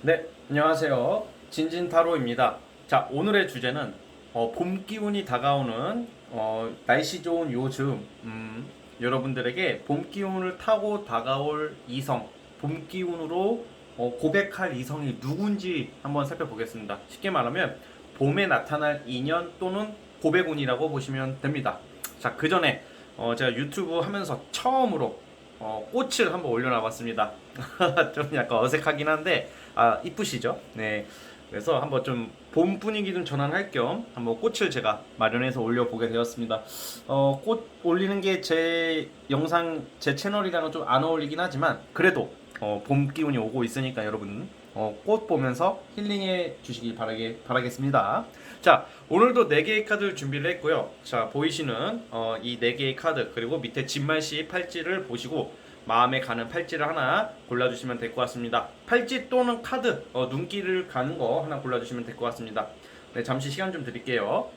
네, 안녕하세요. 진진타로입니다. 자, 오늘의 주제는 어, 봄 기운이 다가오는 어, 날씨 좋은 요즘 음, 여러분들에게 봄 기운을 타고 다가올 이성, 봄 기운으로 어, 고백할 이성이 누군지 한번 살펴보겠습니다. 쉽게 말하면 봄에 나타날 인연 또는 고백운이라고 보시면 됩니다. 자, 그 전에 어, 제가 유튜브 하면서 처음으로 어, 꽃을 한번 올려놔봤습니다. 좀 약간 어색하긴 한데 아 이쁘시죠? 네. 그래서 한번 좀 봄 분위기 좀 전환할 겸 한번 꽃을 제가 마련해서 올려보게 되었습니다. 어, 꽃 올리는 게 제 영상 제 채널이랑은 좀 안 어울리긴 하지만 그래도 어, 봄 기운이 오고 있으니까 여러분 어, 꽃 보면서 힐링해 주시길 바라게, 바라겠습니다. 자, 오늘도 4개의 카드를 준비를 했고요. 자, 보이시는 어, 이 4개의 카드 그리고 밑에 진말씨 팔찌를 보시고 마음에 가는 팔찌를 하나 골라주시면 될 것 같습니다. 팔찌 또는 카드, 어, 눈길을 가는 거 하나 골라주시면 될 것 같습니다. 네, 잠시 시간 좀 드릴게요.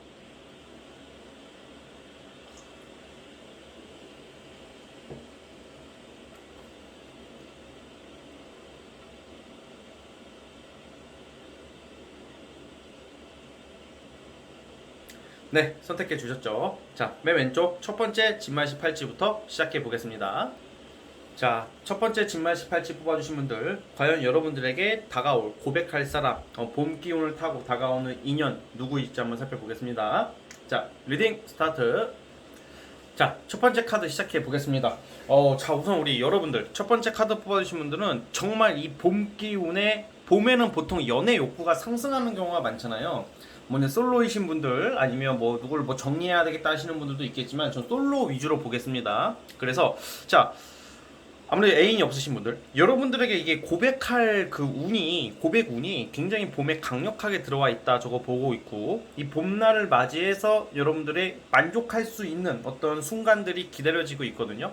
네, 선택해 주셨죠. 자, 맨 왼쪽 첫 번째 진말시 팔찌부터 시작해 보겠습니다. 자, 첫 번째 진말시 팔찌 뽑아주신 분들, 과연 여러분들에게 다가올 고백할 사람, 어, 봄 기운을 타고 다가오는 인연 누구일지 한번 살펴보겠습니다. 자, 리딩 스타트. 자, 첫 번째 카드 시작해 보겠습니다. 어, 자, 우선 우리 여러분들 첫 번째 카드 뽑아주신 분들은 정말 이 봄 기운에 봄에는 보통 연애 욕구가 상승하는 경우가 많잖아요. 뭐냐 솔로이신 분들 아니면 뭐 누구를 뭐 정리해야 되겠다 하시는 분들도 있겠지만 전 솔로 위주로 보겠습니다. 그래서 자 아무래도 애인이 없으신 분들 여러분들에게 이게 고백할 그 운이 고백 운이 굉장히 봄에 강력하게 들어와 있다 저거 보고 있고 이 봄날을 맞이해서 여러분들의 만족할 수 있는 어떤 순간들이 기다려지고 있거든요.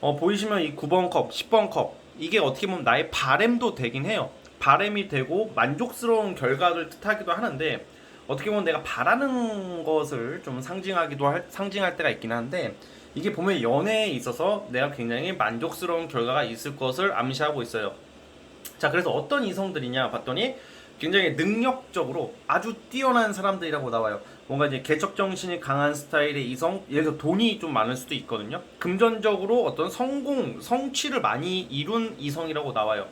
어, 보이시면 이 9번 컵, 10번 컵 이게 어떻게 보면 나의 바램도 되긴 해요. 바램이 되고 만족스러운 결과를 뜻하기도 하는데 어떻게 보면 내가 바라는 것을 좀 상징하기도 할, 상징할 때가 있긴 한데 이게 보면 연애에 있어서 내가 굉장히 만족스러운 결과가 있을 것을 암시하고 있어요. 자, 그래서 어떤 이성들이냐 봤더니 굉장히 능력적으로 아주 뛰어난 사람들이라고 나와요. 뭔가 이제 개척 정신이 강한 스타일의 이성, 예를 들어 돈이 좀 많을 수도 있거든요. 금전적으로 어떤 성공, 성취를 많이 이룬 이성이라고 나와요.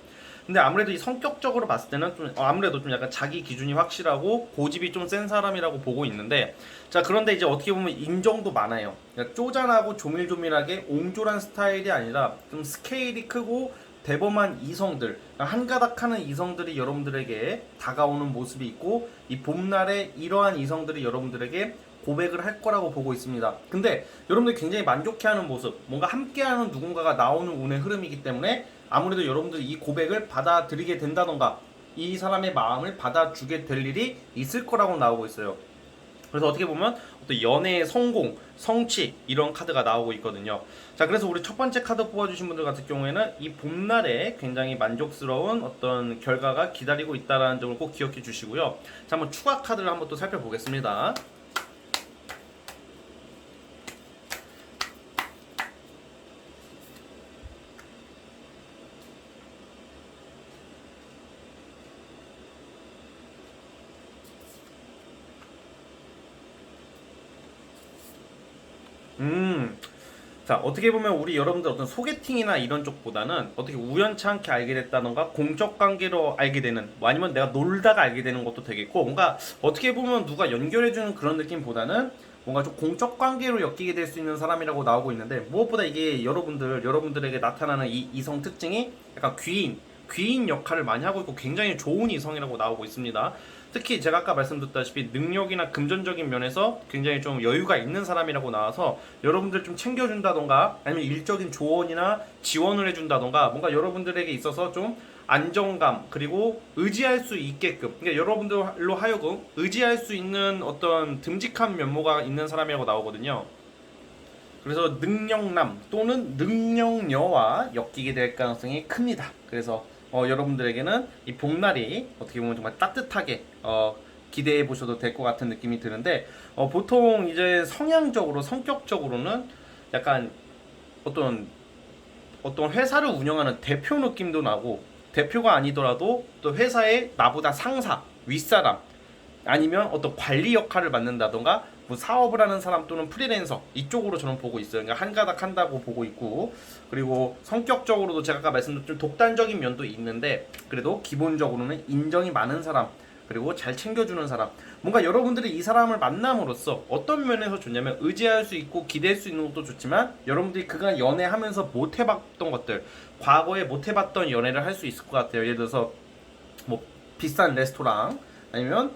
근데 아무래도 이 성격적으로 봤을 때는 좀 어, 아무래도 좀 약간 자기 기준이 확실하고 고집이 좀 센 사람이라고 보고 있는데 자 그런데 이제 어떻게 보면 인정도 많아요. 그러니까 쪼잔하고 조밀조밀하게 옹졸한 스타일이 아니라 좀 스케일이 크고 대범한 이성들 그러니까 한가닥하는 이성들이 여러분들에게 다가오는 모습이 있고 이 봄날에 이러한 이성들이 여러분들에게 고백을 할 거라고 보고 있습니다. 근데 여러분들이 굉장히 만족해하는 모습, 뭔가 함께하는 누군가가 나오는 운의 흐름이기 때문에 아무래도 여러분들이 이 고백을 받아들이게 된다던가 이 사람의 마음을 받아주게 될 일이 있을 거라고 나오고 있어요. 그래서 어떻게 보면 어떤 연애의 성공, 성취 이런 카드가 나오고 있거든요. 자, 그래서 우리 첫 번째 카드 뽑아주신 분들 같은 경우에는 이 봄날에 굉장히 만족스러운 어떤 결과가 기다리고 있다는 점을 꼭 기억해 주시고요. 자, 한번 추가 카드를 한번 또 살펴보겠습니다. 음. 자, 어떻게 보면 우리 여러분들 어떤 소개팅이나 이런 쪽보다는 어떻게 우연치 않게 알게 됐다던가 공적 관계로 알게 되는 뭐 아니면 내가 놀다가 알게 되는 것도 되겠고 뭔가 어떻게 보면 누가 연결해주는 그런 느낌보다는 뭔가 좀 공적 관계로 엮이게 될 수 있는 사람이라고 나오고 있는데 무엇보다 이게 여러분들 여러분들에게 나타나는 이 이성 특징이 약간 귀인 귀인 역할을 많이 하고 있고 굉장히 좋은 이성이라고 나오고 있습니다. 특히 제가 아까 말씀드렸다시피 능력이나 금전적인 면에서 굉장히 좀 여유가 있는 사람이라고 나와서 여러분들 좀 챙겨준다던가 아니면 일적인 조언이나 지원을 해준다던가 뭔가 여러분들에게 있어서 좀 안정감 그리고 의지할 수 있게끔 그러니까 여러분들로 하여금 의지할 수 있는 어떤 듬직한 면모가 있는 사람이라고 나오거든요. 그래서 능력남 또는 능력녀와 엮이게 될 가능성이 큽니다. 그래서 어, 여러분들에게는 이 봄날이 어떻게 보면 정말 따뜻하게 어, 기대해 보셔도 될 것 같은 느낌이 드는데 어, 보통 이제 성향적으로 성격적으로는 약간 어떤 어떤 회사를 운영하는 대표 느낌도 나고 대표가 아니더라도 또 회사의 나보다 상사, 윗사람 아니면 어떤 관리 역할을 맡는다던가 뭐 사업을 하는 사람 또는 프리랜서 이쪽으로 저는 보고 있어요. 그러니까 한 가닥 한다고 보고 있고 그리고 성격적으로도 제가 아까 말씀드린 좀 독단적인 면도 있는데 그래도 기본적으로는 인정이 많은 사람 그리고 잘 챙겨주는 사람 뭔가 여러분들이 이 사람을 만남으로써 어떤 면에서 좋냐면 의지할 수 있고 기댈 수 있는 것도 좋지만 여러분들이 그간 연애하면서 못 해봤던 것들 과거에 못 해봤던 연애를 할 수 있을 것 같아요 예를 들어서 뭐 비싼 레스토랑 아니면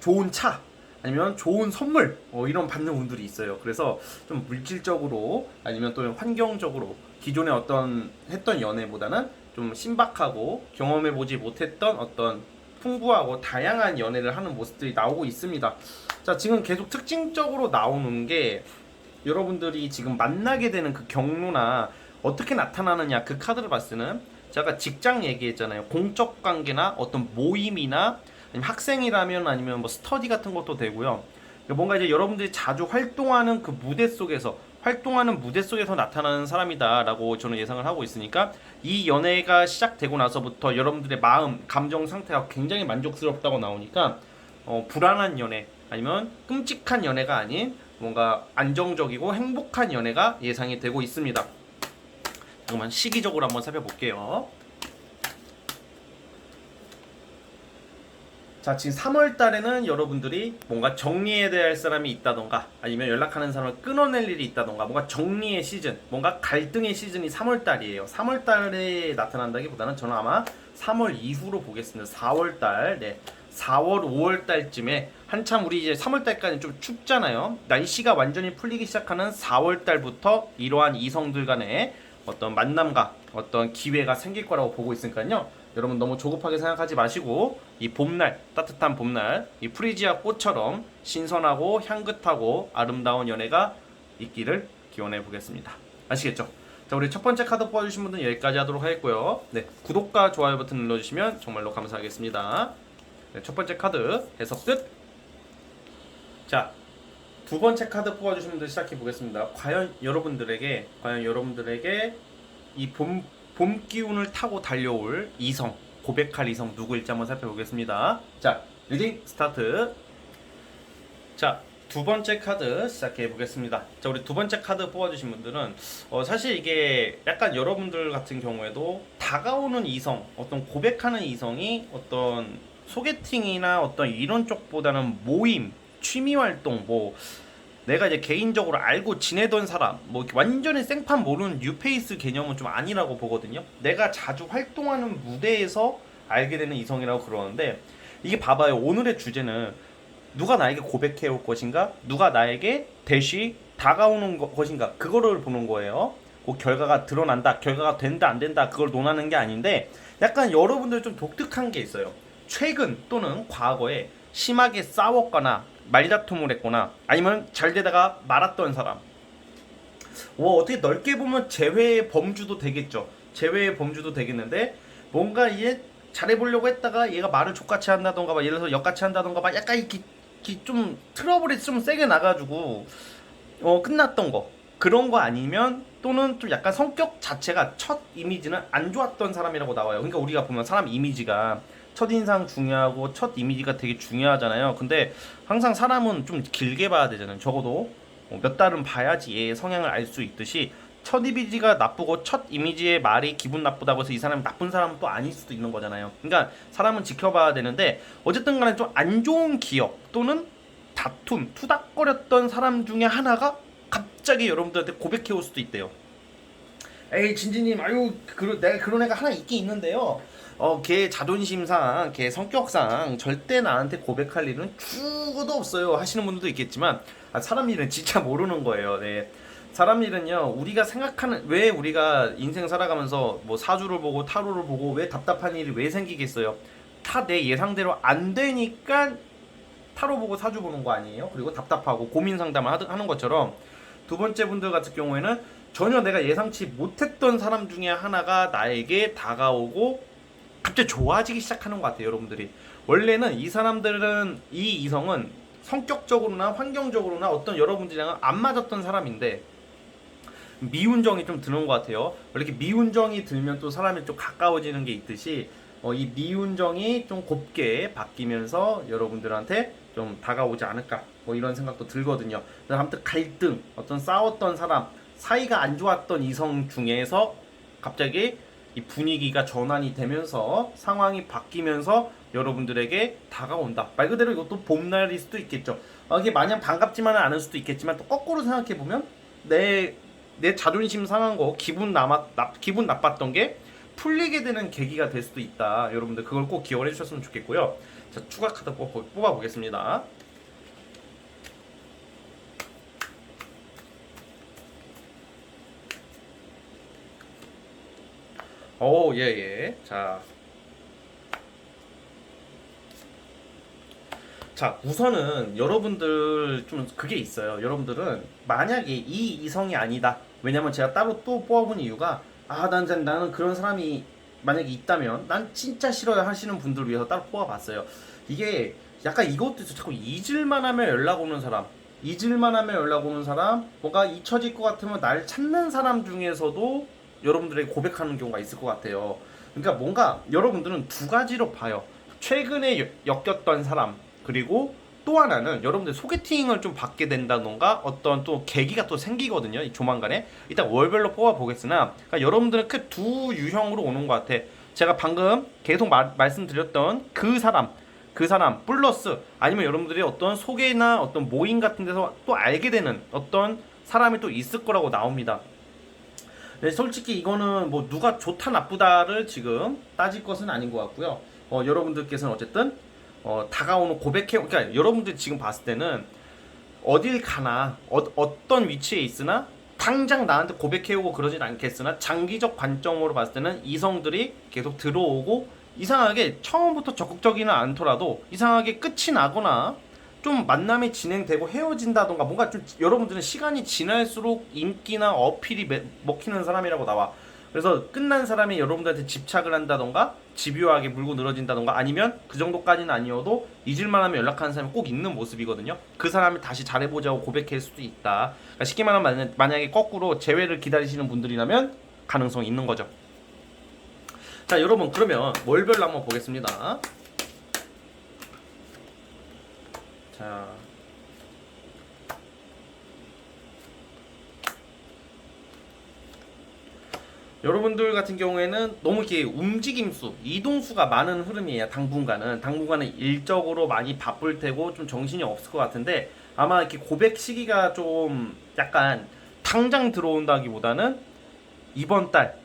좋은 차 아니면 좋은 선물 어, 이런 받는 분들이 있어요. 그래서 좀 물질적으로 아니면 또 환경적으로 기존에 어떤 했던 연애보다는 좀 신박하고 경험해 보지 못했던 어떤 풍부하고 다양한 연애를 하는 모습들이 나오고 있습니다. 자 지금 계속 특징적으로 나오는 게 여러분들이 지금 만나게 되는 그 경로나 어떻게 나타나느냐 그 카드를 봤을 때는 제가 직장 얘기했잖아요. 공적 관계나 어떤 모임이나 아니면 학생이라면 아니면 뭐 스터디 같은 것도 되고요. 그러니까 뭔가 이제 여러분들이 자주 활동하는 그 무대 속에서 활동하는 무대 속에서 나타나는 사람이다라고 저는 예상을 하고 있으니까 이 연애가 시작되고 나서부터 여러분들의 마음, 감정 상태가 굉장히 만족스럽다고 나오니까 어, 불안한 연애 아니면 끔찍한 연애가 아닌 뭔가 안정적이고 행복한 연애가 예상이 되고 있습니다. 잠깐만 시기적으로 한번 살펴볼게요. 자 지금 3월 달에는 여러분들이 뭔가 정리해야 될 사람이 있다던가 아니면 연락하는 사람을 끊어낼 일이 있다던가 뭔가 정리의 시즌 뭔가 갈등의 시즌이 3월 달이에요. 3월 달에 나타난다기보다는 저는 아마 3월 이후로 보겠습니다. 4월 달 네. 4월 5월 달쯤에 한참 우리 이제 3월 달까지 좀 춥잖아요. 날씨가 완전히 풀리기 시작하는 4월 달부터 이러한 이성들 간의 어떤 만남과 어떤 기회가 생길 거라고 보고 있으니까요 여러분 너무 조급하게 생각하지 마시고 이 봄날 따뜻한 봄날 이 프리지아 꽃처럼 신선하고 향긋하고 아름다운 연애가 있기를 기원해 보겠습니다. 아시겠죠? 자 우리 첫 번째 카드 뽑아주신 분들은 여기까지 하도록 하겠고요. 네 구독과 좋아요 버튼 눌러주시면 정말로 감사하겠습니다. 네, 첫 번째 카드 해석 끝. 자. 두 번째 카드 뽑아주신 분들 시작해 보겠습니다. 과연 여러분들에게 과연 여러분들에게 이봄 봄 기운을 타고 달려올 이성 고백할 이성 누구일지 한번 살펴보겠습니다. 자 리딩 스타트. 자 두 번째 카드 시작해 보겠습니다. 자 우리 두 번째 카드 뽑아주신 분들은 어, 사실 이게 약간 여러분들 같은 경우에도 다가오는 이성 어떤 고백하는 이성이 어떤 소개팅이나 어떤 이런 쪽보다는 모임 취미 활동 뭐 내가 이제 개인적으로 알고 지내던 사람 뭐 완전히 생판 모르는 뉴페이스 개념은 좀 아니라고 보거든요. 내가 자주 활동하는 무대에서 알게 되는 이성이라고 그러는데 이게 봐봐요. 오늘의 주제는 누가 나에게 고백해 올 것인가? 누가 나에게 대시 다가오는 거- 것인가? 그거를 보는 거예요. 그 결과가 드러난다, 결과가 된다, 안 된다, 그걸 논하는 게 아닌데 약간 여러분들 좀 독특한 게 있어요. 최근 또는 과거에 심하게 싸웠거나 말다툼을 했거나 아니면 잘 되다가 말았던 사람. 와 어떻게 넓게 보면 재회의 범주도 되겠죠. 재회의 범주도 되겠는데 뭔가 이게 잘해보려고 했다가 얘가 말을 족같이 한다던가 막 예를 들어서 역같이 한다던가 막 약간 이렇게, 이렇게 좀 트러블이 좀 세게 나가지고 어 끝났던 거 그런 거 아니면 또는 좀 약간 성격 자체가 첫 이미지는 안 좋았던 사람이라고 나와요. 그러니까 우리가 보면 사람 이미지가 첫 인상 중요하고 첫 이미지가 되게 중요하잖아요. 근데 항상 사람은 좀 길게 봐야 되잖아요. 적어도 어, 몇 달은 봐야지 얘의 성향을 알 수 있듯이 첫 이미지가 나쁘고 첫 이미지의 말이 기분 나쁘다고 해서 이 사람이 나쁜 사람은 또 아닐 수도 있는 거잖아요. 그러니까 사람은 지켜봐야 되는데 어쨌든 간에 좀 안 좋은 기억 또는 다툼, 투닥거렸던 사람 중에 하나가 갑자기 여러분들한테 고백해 올 수도 있대요. 에이 진지님 아유 그, 내가 그런 애가 하나 있긴 있는데요. 어, 걔 자존심상, 걔 성격상 절대 나한테 고백할 일은 죽어도 없어요. 하시는 분들도 있겠지만 아, 사람 일은 진짜 모르는 거예요. 네. 사람 일은요 우리가 생각하는 왜 우리가 인생 살아가면서 뭐 사주를 보고 타로를 보고 왜 답답한 일이 왜 생기겠어요? 다 내 예상대로 안 되니까 타로 보고 사주 보는 거 아니에요? 그리고 답답하고 고민 상담을 하는 것처럼 두 번째 분들 같은 경우에는 전혀 내가 예상치 못했던 사람 중에 하나가 나에게 다가오고 갑자기 좋아지기 시작하는 것 같아요, 여러분들이. 원래는 이 사람들은 이 이성은 성격적으로나 환경적으로나 어떤 여러분들이랑 안 맞았던 사람인데 미운정이 좀 드는 것 같아요. 이렇게 미운정이 들면 또 사람이 좀 가까워지는 게 있듯이 어, 이 미운정이 좀 곱게 바뀌면서 여러분들한테 좀 다가오지 않을까 뭐 이런 생각도 들거든요. 아무튼 갈등, 어떤 싸웠던 사람, 사이가 안 좋았던 이성 중에서 갑자기 이 분위기가 전환이 되면서 상황이 바뀌면서 여러분들에게 다가온다. 말 그대로 이것도 봄날일 수도 있겠죠. 어, 이게 마냥 반갑지만은 않을 수도 있겠지만 또 거꾸로 생각해 보면 내 내 자존심 상한 거 기분 나, 기분 나빴던 게 풀리게 되는 계기가 될 수도 있다. 여러분들 그걸 꼭 기억을 해주셨으면 좋겠고요. 자 추가 카드 뽑, 뽑아 보겠습니다. 오, 예, 예. 자. 자, 우선은 여러분들 좀 그게 있어요. 여러분들은 만약에 이 이성이 아니다. 왜냐면 제가 따로 또 뽑아본 이유가 아, 난, 난 나는 그런 사람이 만약에 있다면 난 진짜 싫어요 하시는 분들을 위해서 따로 뽑아봤어요. 이게 약간 이것도 있어. 자꾸 잊을만 하면 연락 오는 사람. 잊을만 하면 연락 오는 사람. 뭔가 잊혀질 것 같으면 날 찾는 사람 중에서도 여러분들에게 고백하는 경우가 있을 것 같아요. 그러니까 뭔가 여러분들은 두 가지로 봐요. 최근에 여- 엮였던 사람 그리고 또 하나는 여러분들 소개팅을 좀 받게 된다던가 어떤 또 계기가 또 생기거든요. 이 조만간에 일단 월별로 뽑아 보겠으나 그러니까 여러분들은 그 두 유형으로 오는 것 같아. 제가 방금 계속 마- 말씀드렸던 그 사람 그 사람 플러스 아니면 여러분들이 어떤 소개나 어떤 모임 같은 데서 또 알게 되는 어떤 사람이 또 있을 거라고 나옵니다. 네, 솔직히 이거는 뭐 누가 좋다 나쁘다를 지금 따질 것은 아닌 것 같고요. 어, 여러분들께서는 어쨌든 어, 다가오는 고백해, 그러니까 여러분들 지금 봤을 때는 어딜 가나 어, 어떤 위치에 있으나 당장 나한테 고백해오고 그러진 않겠으나 장기적 관점으로 봤을 때는 이성들이 계속 들어오고 이상하게 처음부터 적극적이는 않더라도 이상하게 끝이 나거나 좀 만남이 진행되고 헤어진다던가 뭔가 좀 여러분들은 시간이 지날수록 인기나 어필이 매- 먹히는 사람이라고 나와. 그래서 끝난 사람이 여러분들한테 집착을 한다던가 집요하게 물고 늘어진다던가 아니면 그 정도까지는 아니어도 잊을만 하면 연락하는 사람이 꼭 있는 모습이거든요. 그 사람이 다시 잘해보자고 고백할 수도 있다. 그러니까 쉽게 말하면 만약- 만약에 거꾸로 재회를 기다리시는 분들이라면 가능성이 있는 거죠. 자 여러분 그러면 월별로 한번 보겠습니다. 자. 여러분들 같은 경우에는 너무 이렇게 움직임수, 이동수가 많은 흐름이에요. 당분간은 당분간은 일적으로 많이 바쁠 테고 좀 정신이 없을 것 같은데 아마 이렇게 고백 시기가 좀 약간 당장 들어온다기보다는 이번 달,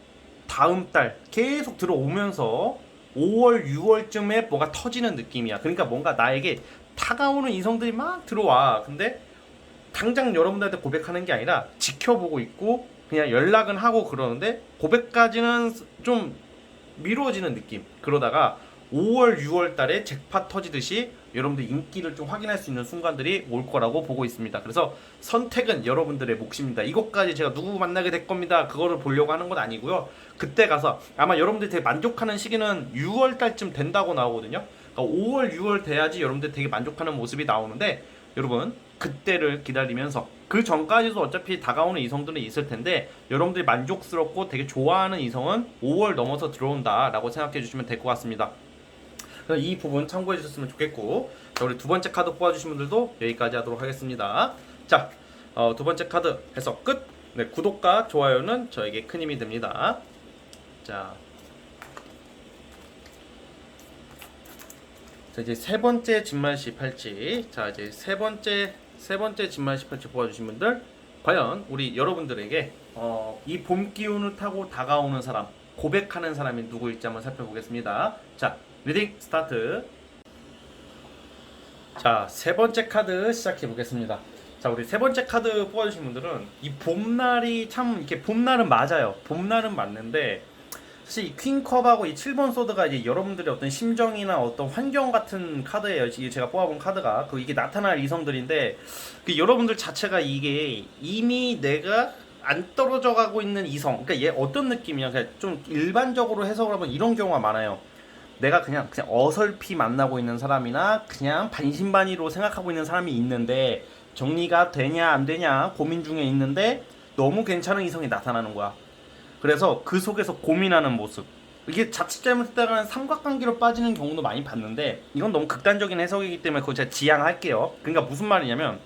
다음 달 계속 들어오면서 5월, 6월쯤에 뭐가 터지는 느낌이야. 그러니까 뭔가 나에게 다가오는 이성들이 막 들어와. 근데 당장 여러분들한테 고백하는 게 아니라 지켜보고 있고 그냥 연락은 하고 그러는데 고백까지는 좀 미루어지는 느낌. 그러다가 5월, 6월 달에 잭팟 터지듯이 여러분들 인기를 좀 확인할 수 있는 순간들이 올 거라고 보고 있습니다. 그래서 선택은 여러분들의 몫입니다. 이것까지 제가 누구 만나게 될 겁니다. 그거를 보려고 하는 건 아니고요. 그때 가서 아마 여러분들이 되게 만족하는 시기는 6월 달쯤 된다고 나오거든요. 그러니까 5월, 6월 돼야지 여러분들 되게 만족하는 모습이 나오는데 여러분 그때를 기다리면서 그 전까지도 어차피 다가오는 이성들은 있을 텐데 여러분들이 만족스럽고 되게 좋아하는 이성은 5월 넘어서 들어온다라고 생각해 주시면 될 것 같습니다. 이 부분 참고해 주셨으면 좋겠고 자 우리 두 번째 카드 뽑아주신 분들도 여기까지 하도록 하겠습니다. 자, 어, 두 번째 카드 해서 끝. 네, 구독과 좋아요는 저에게 큰 힘이 됩니다. 자, 자 이제 세 번째 진말시 팔찌. 자 이제 세 번째 세 번째 진말시 팔찌 뽑아주신 분들 과연 우리 여러분들에게 어, 이 봄 기운을 타고 다가오는 사람 고백하는 사람이 누구일지 한번 살펴보겠습니다. 자 리딩 스타트. 자 세 번째 카드 시작해 보겠습니다. 자 우리 세 번째 카드 뽑아주신 분들은 이 봄날이 참 이렇게 봄날은 맞아요. 봄날은 맞는데 사실 이 퀸컵하고 이 7번 소드가 이제 여러분들의 어떤 심정이나 어떤 환경 같은 카드예요. 이게 제가 뽑아본 카드가 그 이게 나타날 이성들인데 그 여러분들 자체가 이게 이미 내가 안 떨어져 가고 있는 이성. 그러니까 얘 어떤 느낌이야? 그냥 좀 일반적으로 해석을 하면 이런 경우가 많아요. 내가 그냥 그냥 어설피 만나고 있는 사람이나 그냥 반신반의로 생각하고 있는 사람이 있는데 정리가 되냐 안 되냐 고민 중에 있는데 너무 괜찮은 이성이 나타나는 거야. 그래서 그 속에서 고민하는 모습. 이게 자칫 잘못했다가는 삼각관계로 빠지는 경우도 많이 봤는데 이건 너무 극단적인 해석이기 때문에 그거 제가 지양할게요. 그러니까 무슨 말이냐면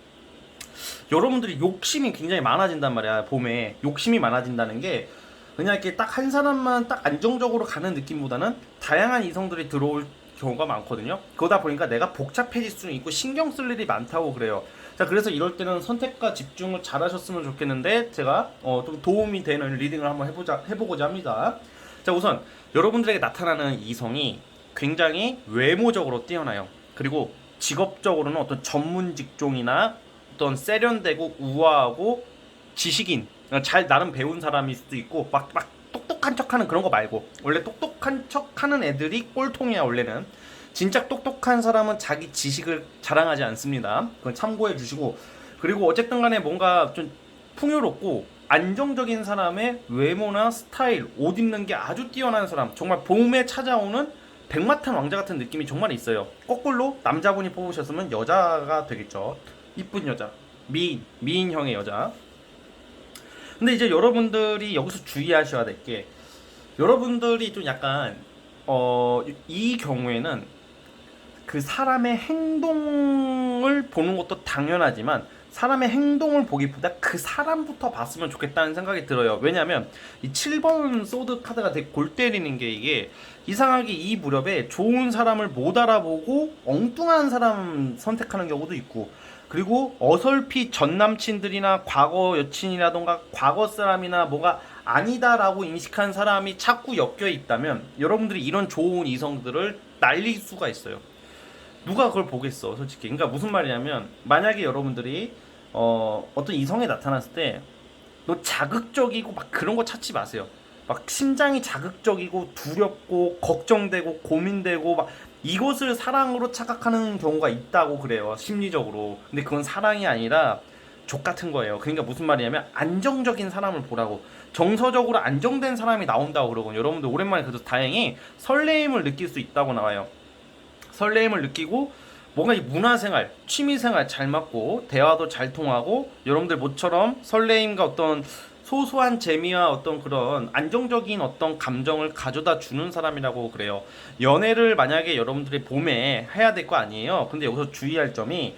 여러분들이 욕심이 굉장히 많아진단 말이야. 봄에 욕심이 많아진다는 게 그냥 이렇게 딱 한 사람만 딱 안정적으로 가는 느낌보다는 다양한 이성들이 들어올 경우가 많거든요. 그러다 보니까 내가 복잡해질 수는 있고 신경 쓸 일이 많다고 그래요. 자, 그래서 이럴 때는 선택과 집중을 잘 하셨으면 좋겠는데 제가 어, 좀 도움이 되는 리딩을 한번 해보자, 해보고자 합니다. 자, 우선 여러분들에게 나타나는 이성이 굉장히 외모적으로 뛰어나요. 그리고 직업적으로는 어떤 전문 직종이나 어떤 세련되고 우아하고 지식인, 잘 나름 배운 사람일 수도 있고 막, 막 똑똑한 척하는 그런 거 말고 원래 똑똑한 척하는 애들이 꼴통이야 원래는 진짜 똑똑한 사람은 자기 지식을 자랑하지 않습니다. 그건 참고해 주시고 그리고 어쨌든 간에 뭔가 좀 풍요롭고 안정적인 사람의 외모나 스타일, 옷 입는 게 아주 뛰어난 사람, 정말 봄에 찾아오는 백마탄 왕자 같은 느낌이 정말 있어요. 거꾸로 남자분이 뽑으셨으면 여자가 되겠죠. 이쁜 여자, 미인, 미인형의 여자. 근데 이제 여러분들이 여기서 주의하셔야 될 게 여러분들이 좀 약간 어 이 경우에는 그 사람의 행동을 보는 것도 당연하지만 사람의 행동을 보기보다 그 사람부터 봤으면 좋겠다는 생각이 들어요. 왜냐하면 이 7번 소드 카드가 되게 골 때리는 게 이게 이상하게 이 무렵에 좋은 사람을 못 알아보고 엉뚱한 사람 선택하는 경우도 있고 그리고 어설피 전 남친들이나 과거 여친이라던가 과거 사람이나 뭐가 아니다라고 인식한 사람이 자꾸 엮여 있다면 여러분들이 이런 좋은 이성들을 날릴 수가 있어요. 누가 그걸 보겠어, 솔직히. 그러니까 무슨 말이냐면 만약에 여러분들이 어, 어떤 이성에 나타났을 때 너 자극적이고 막 그런 거 찾지 마세요. 막 심장이 자극적이고 두렵고 걱정되고 고민되고 막 이것을 사랑으로 착각하는 경우가 있다고 그래요. 심리적으로. 근데 그건 사랑이 아니라 족 같은 거예요. 그러니까 무슨 말이냐면 안정적인 사람을 보라고. 정서적으로 안정된 사람이 나온다고 그러고 여러분들 오랜만에 그래서 다행히 설레임을 느낄 수 있다고 나와요. 설레임을 느끼고 뭔가 이 문화생활, 취미생활 잘 맞고 대화도 잘 통하고 여러분들 모처럼 설레임과 어떤 소소한 재미와 어떤 그런 안정적인 어떤 감정을 가져다 주는 사람이라고 그래요. 연애를 만약에 여러분들이 봄에 해야 될 거 아니에요. 근데 여기서 주의할 점이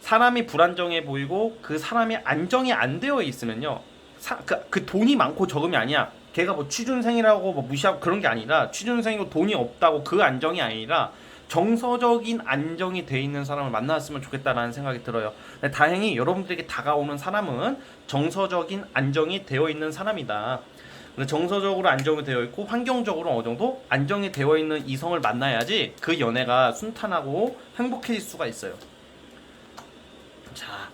사람이 불안정해 보이고 그 사람이 안정이 안 되어 있으면요. 사, 그, 그 돈이 많고 적음이 아니야. 걔가 뭐 취준생이라고 뭐 무시하고 그런 게 아니라 취준생이고 돈이 없다고 그 안정이 아니라 정서적인 안정이 돼 있는 사람을 만났으면 좋겠다라는 생각이 들어요. 다행히 여러분들에게 다가오는 사람은 정서적인 안정이 되어 있는 사람이다. 정서적으로 안정이 되어 있고 환경적으로 어느 정도 안정이 되어 있는 이성을 만나야지 그 연애가 순탄하고 행복해질 수가 있어요. 자,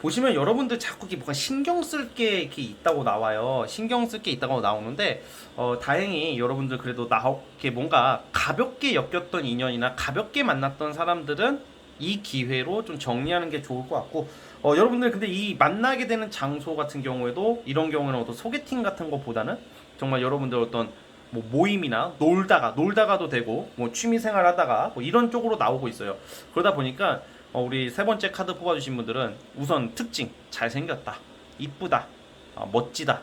보시면 여러분들 자꾸 이렇게 뭔가 신경 쓸 게 있다고 나와요. 신경 쓸 게 있다고 나오는데 어, 다행히 여러분들 그래도 나 이렇게 뭔가 가볍게 엮였던 인연이나 가볍게 만났던 사람들은 이 기회로 좀 정리하는 게 좋을 것 같고 어, 여러분들 근데 이 만나게 되는 장소 같은 경우에도 이런 경우는 어떤 소개팅 같은 것보다는 정말 여러분들 어떤 뭐 모임이나 놀다가 놀다가도 되고 뭐 취미 생활하다가 뭐 이런 쪽으로 나오고 있어요. 그러다 보니까 어, 우리 세 번째 카드 뽑아주신 분들은 우선 특징 잘생겼다, 이쁘다, 어, 멋지다,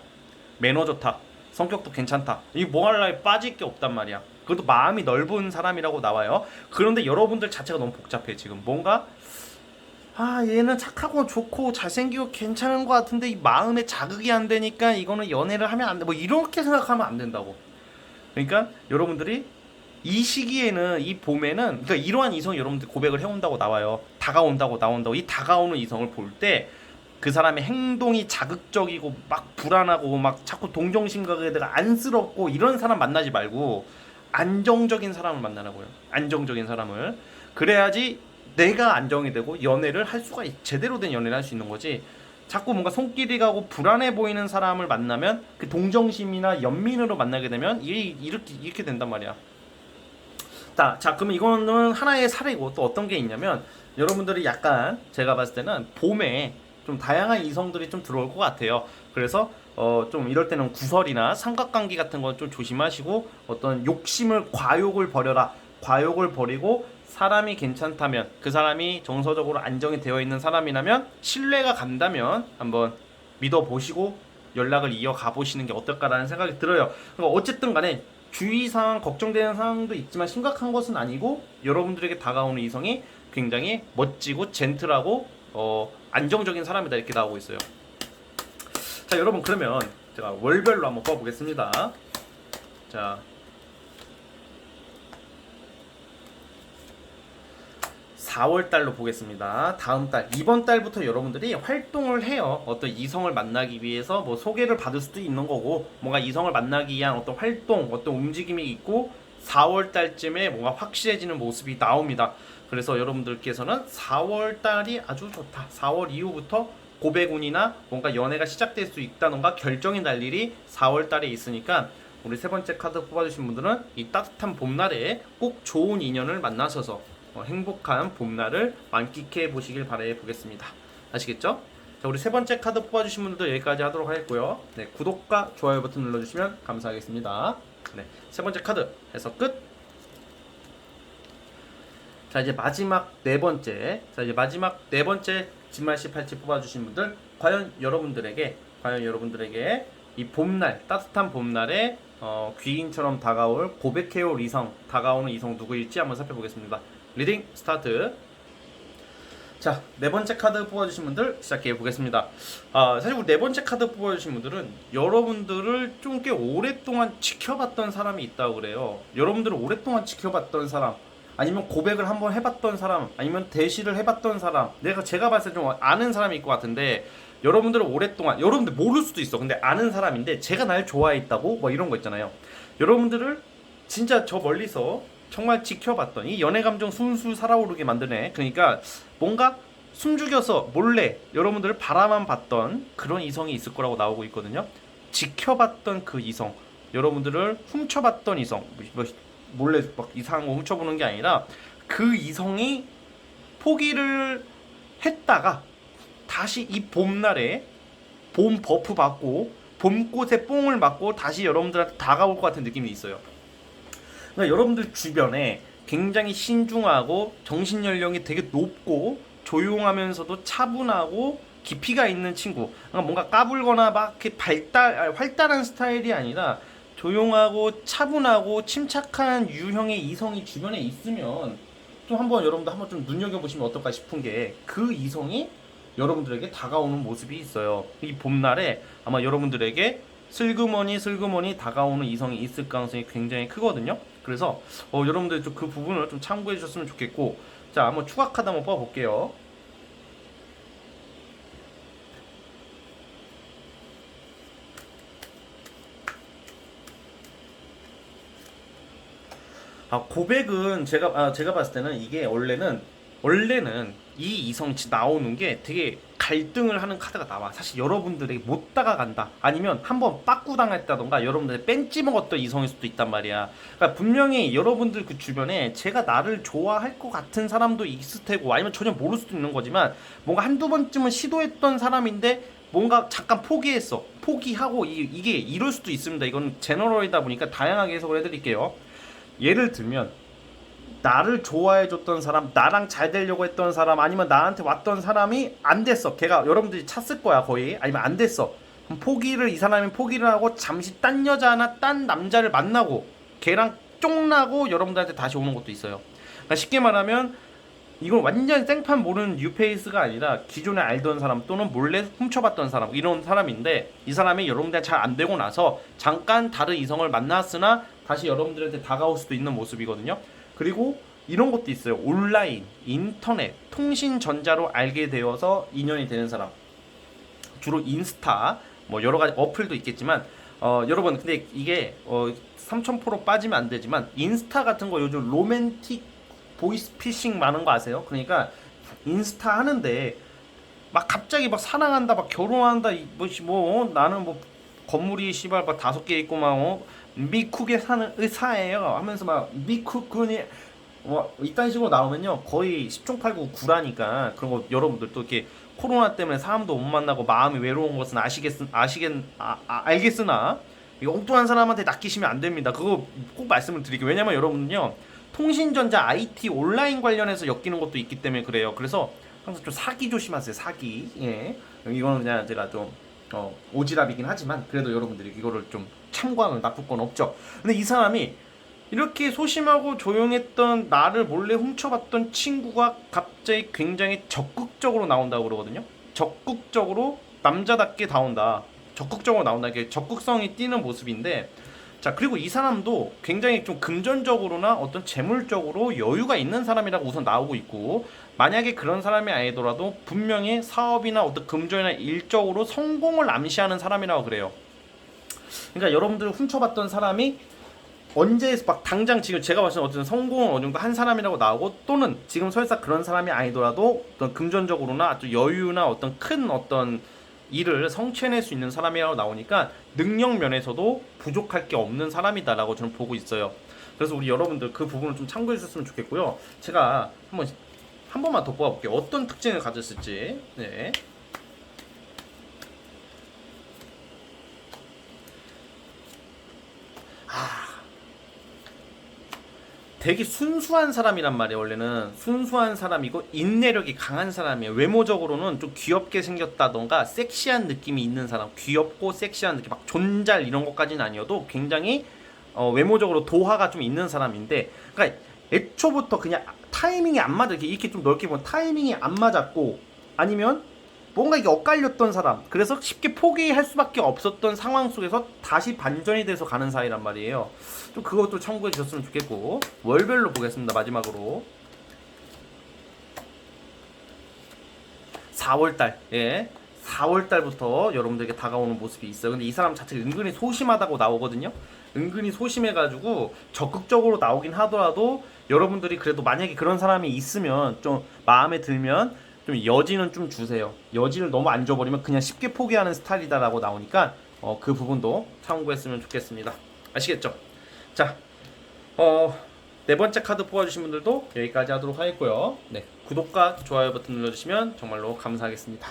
매너 좋다, 성격도 괜찮다. 이 뭐할라에 빠질 게 없단 말이야. 그것도 마음이 넓은 사람이라고 나와요. 그런데 여러분들 자체가 너무 복잡해 지금 뭔가 아 얘는 착하고 좋고 잘생기고 괜찮은 것 같은데 이 마음에 자극이 안 되니까 이거는 연애를 하면 안 돼. 뭐 이렇게 생각하면 안 된다고. 그러니까 여러분들이 이 시기에는 이 봄에는 그러니까 이러한 이성 여러분들 고백을 해온다고 나와요. 다가온다고 나온다고 이 다가오는 이성을 볼 때 그 사람의 행동이 자극적이고 막 불안하고 막 자꾸 동정심각에 대가 안쓰럽고 이런 사람 만나지 말고 안정적인 사람을 만나라고요. 안정적인 사람을 그래야지 내가 안정이 되고 연애를 할 수가 있, 제대로 된 연애를 할 수 있는 거지. 자꾸 뭔가 손길이 가고 불안해 보이는 사람을 만나면 그 동정심이나 연민으로 만나게 되면 이게 이렇게 이렇게 된단 말이야. 자, 자, 그러면 이거는 하나의 사례고 또 어떤 게 있냐면 여러분들이 약간 제가 봤을 때는 봄에 좀 다양한 이성들이 좀 들어올 것 같아요. 그래서 어, 좀 이럴 때는 구설이나 삼각관계 같은 거좀 조심하시고 어떤 욕심을 과욕을 버려라. 과욕을 버리고 사람이 괜찮다면 그 사람이 정서적으로 안정이 되어 있는 사람이라면 신뢰가 간다면 한번 믿어 보시고 연락을 이어가 보시는 게 어떨까라는 생각이 들어요. 그러니까 어쨌든 간에 주의 사항 걱정되는 상황도 있지만 심각한 것은 아니고 여러분들에게 다가오는 이성이 굉장히 멋지고 젠틀하고 어, 안정적인 사람이다 이렇게 나오고 있어요. 자 여러분 그러면 제가 월별로 한번 뽑아보겠습니다. 자 4월 달로 보겠습니다. 다음 달 이번 달부터 여러분들이 활동을 해요. 어떤 이성을 만나기 위해서 뭐 소개를 받을 수도 있는 거고 뭔가 이성을 만나기 위한 어떤 활동, 어떤 움직임이 있고 4월 달쯤에 뭔가 확실해지는 모습이 나옵니다. 그래서 여러분들께서는 4월 달이 아주 좋다. 4월 이후부터 고백운이나 뭔가 연애가 시작될 수 있다던가 결정이 날 일이 4월 달에 있으니까 우리 세 번째 카드 뽑아주신 분들은 이 따뜻한 봄날에 꼭 좋은 인연을 만나셔서 어, 행복한 봄날을 만끽해 보시길 바래 보겠습니다. 아시겠죠? 자, 우리 세 번째 카드 뽑아주신 분들도 여기까지 하도록 하겠고요. 네, 구독과 좋아요 버튼 눌러주시면 감사하겠습니다. 네, 세 번째 카드 해서 끝. 자 이제 마지막 네 번째 자 이제 마지막 네 번째 진말시 팔찌 뽑아주신 분들 과연 여러분들에게 과연 여러분들에게 이 봄날 따뜻한 봄날에 어, 귀인처럼 다가올 고백해올 이성 다가오는 이성 누구일지 한번 살펴보겠습니다 리딩 스타트 자 네 번째 카드 뽑아주신 분들 시작해 보겠습니다 아 사실 우리 네 번째 카드 뽑아주신 분들은 여러분들을 좀 꽤 오랫동안 지켜봤던 사람이 있다고 그래요 여러분들을 오랫동안 지켜봤던 사람 아니면 고백을 한번 해봤던 사람, 아니면 대시를 해봤던 사람, 내가 제가 봤을 때 좀 아는 사람일 것 같은데 여러분들은 오랫동안 여러분들 모를 수도 있어. 근데 아는 사람인데 제가 날 좋아했다고 뭐 이런 거 있잖아요. 여러분들을 진짜 저 멀리서 정말 지켜봤던 이 연애 감정 술술 살아오르게 만드네. 그러니까 뭔가 숨죽여서 몰래 여러분들을 바라만 봤던 그런 이성이 있을 거라고 나오고 있거든요. 지켜봤던 그 이성, 여러분들을 훔쳐봤던 이성, 뭐 몰래 막 이상한 거 훔쳐보는 게 아니라 그 이성이 포기를 했다가 다시 이 봄날에 봄 버프 받고 봄꽃에 뽕을 맞고 다시 여러분들한테 다가올 것 같은 느낌이 있어요. 그러니까 여러분들 주변에 굉장히 신중하고 정신 연령이 되게 높고 조용하면서도 차분하고 깊이가 있는 친구. 그러니까 뭔가 까불거나 막 이렇게 발달 활달한 스타일이 아니라 조용하고 차분하고 침착한 유형의 이성이 주변에 있으면 좀 한번 여러분들 한번 좀 눈여겨 보시면 어떨까 싶은 게 그 이성이 여러분들에게 다가오는 모습이 있어요. 이 봄날에 아마 여러분들에게 슬그머니 슬그머니 다가오는 이성이 있을 가능성이 굉장히 크거든요. 그래서 어, 여러분들 좀 그 부분을 좀 참고해 주셨으면 좋겠고 자 한번 추가 카드 한번 뽑아볼게요. 아 고백은 제가 아, 제가 봤을 때는 이게 원래는 원래는 이 이성 치 나오는 게 되게 갈등을 하는 카드가 나와. 사실 여러분들에게 못 다가간다. 아니면 한번 빠꾸 당했다던가 여러분들이 뺀찌 먹었던 이성일 수도 있단 말이야. 그러니까 분명히 여러분들 그 주변에 제가 나를 좋아할 것 같은 사람도 있을 테고 아니면 전혀 모를 수도 있는 거지만 뭔가 한두 번쯤은 시도했던 사람인데 뭔가 잠깐 포기했어. 포기하고 이, 이게 이럴 수도 있습니다. 이건 제너럴이다 보니까 다양하게 해석을 해드릴게요. 예를 들면 나를 좋아해 줬던 사람, 나랑 잘 되려고 했던 사람, 아니면 나한테 왔던 사람이 안 됐어. 걔가 여러분들이 찾을 거야 거의. 아니면 안 됐어. 그럼 포기를 이 사람이 포기를 하고 잠시 딴 여자나 딴 남자를 만나고 걔랑 쫑나고 여러분들한테 다시 오는 것도 있어요. 그러니까 쉽게 말하면 이건 완전 생판 모르는 뉴페이스가 아니라 기존에 알던 사람 또는 몰래 훔쳐봤던 사람 이런 사람인데 이 사람이 여러분들 잘안 되고 나서 잠깐 다른 이성을 만났으나 다시 여러분들한테 다가올 수도 있는 모습이거든요. 그리고 이런 것도 있어요. 온라인, 인터넷, 통신 전자로 알게 되어서 인연이 되는 사람. 주로 인스타, 뭐 여러 가지 어플도 있겠지만 어, 여러분 근데 이게 어, 3,000% 빠지면 안 되지만 인스타 같은 거 요즘 로맨틱 보이스 피싱 많은 거 아세요? 그러니까 인스타 하는데 막 갑자기 막 사랑한다, 막 결혼한다, 뭐, 뭐 어? 나는 뭐 건물이 씨발 막 다섯 개 있고 막 어? 미쿡에 사는 의사예요 하면서 막 미쿡 군이 뭐 이딴 식으로 나오면요 거의 10종 8구 구라니까 그런 거 여러분들 또 이렇게 코로나 때문에 사람도 못 만나고 마음이 외로운 것은 아시겠 아시겠 아, 아, 알겠으나 이 엉뚱한 사람한테 낚이시면 안 됩니다. 그거 꼭 말씀을 드릴게요. 왜냐면 여러분은요 통신전자 IT 온라인 관련해서 엮이는 것도 있기 때문에 그래요. 그래서 항상 좀 사기 조심하세요. 사기. 예. 이거는 그냥 제가 좀 어, 오지랖이긴 하지만 그래도 여러분들이 이거를 좀 참고하면 나쁠 건 없죠. 근데 이 사람이 이렇게 소심하고 조용했던 나를 몰래 훔쳐봤던 친구가 갑자기 굉장히 적극적으로 나온다고 그러거든요. 적극적으로 남자답게 나온다. 적극적으로 나온다. 이게 적극성이 띄는 모습인데 자 그리고 이 사람도 굉장히 좀 금전적으로나 어떤 재물적으로 여유가 있는 사람이라고 우선 나오고 있고 만약에 그런 사람이 아니더라도 분명히 사업이나 어떤 금전이나 일적으로 성공을 암시하는 사람이라고 그래요. 그러니까 여러분들 훔쳐봤던 사람이 언제 막 당장 지금 제가 봤을 때 어쨌든 성공을 어느 정도 한 사람이라고 나오고 또는 지금 설사 그런 사람이 아니더라도 어떤 금전적으로나 또 여유나 어떤 큰 어떤 일을 성취해낼 수 있는 사람이라고 나오니까 능력 면에서도 부족할 게 없는 사람이다라고 저는 보고 있어요. 그래서 우리 여러분들 그 부분을 좀 참고해 주셨으면 좋겠고요. 제가 한번 한 번만 더 뽑아볼게요. 어떤 특징을 가졌을지. 네. 되게 순수한 사람이란 말이에요 원래는. 순수한 사람이고 인내력이 강한 사람이에요. 외모적으로는 좀 귀엽게 생겼다던가 섹시한 느낌이 있는 사람 귀엽고 섹시한 느낌 막 존잘 이런 것까지는 아니어도 굉장히 어, 외모적으로 도화가 좀 있는 사람인데 그러니까 애초부터 그냥 타이밍이 안 맞아. 이렇게, 이렇게 좀 넓게 보면 타이밍이 안 맞았고 아니면 뭔가 이게 엇갈렸던 사람 그래서 쉽게 포기할 수밖에 없었던 상황 속에서 다시 반전이 돼서 가는 사이란 말이에요. 좀 그것도 참고해 주셨으면 좋겠고 월별로 보겠습니다 마지막으로. 4월달 예. 4월달부터 여러분들에게 다가오는 모습이 있어요. 근데 이 사람 자체가 은근히 소심하다고 나오거든요. 은근히 소심해가지고 적극적으로 나오긴 하더라도 여러분들이 그래도 만약에 그런 사람이 있으면 좀 마음에 들면 좀 여지는 좀 주세요. 여지를 너무 안 줘버리면 그냥 쉽게 포기하는 스타일이다라고 나오니까 어, 그 부분도 참고했으면 좋겠습니다. 아시겠죠? 자, 어, 네 번째 카드 뽑아주신 분들도 여기까지 하도록 하겠고요. 네, 구독과 좋아요 버튼 눌러주시면 정말로 감사하겠습니다.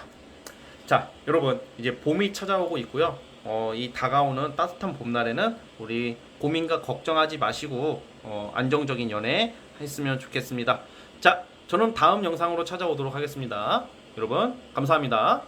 자, 여러분 이제 봄이 찾아오고 있고요. 어, 이 다가오는 따뜻한 봄날에는 우리 고민과 걱정하지 마시고 어, 안정적인 연애 했으면 좋겠습니다. 자, 저는 다음 영상으로 찾아오도록 하겠습니다. 여러분 감사합니다.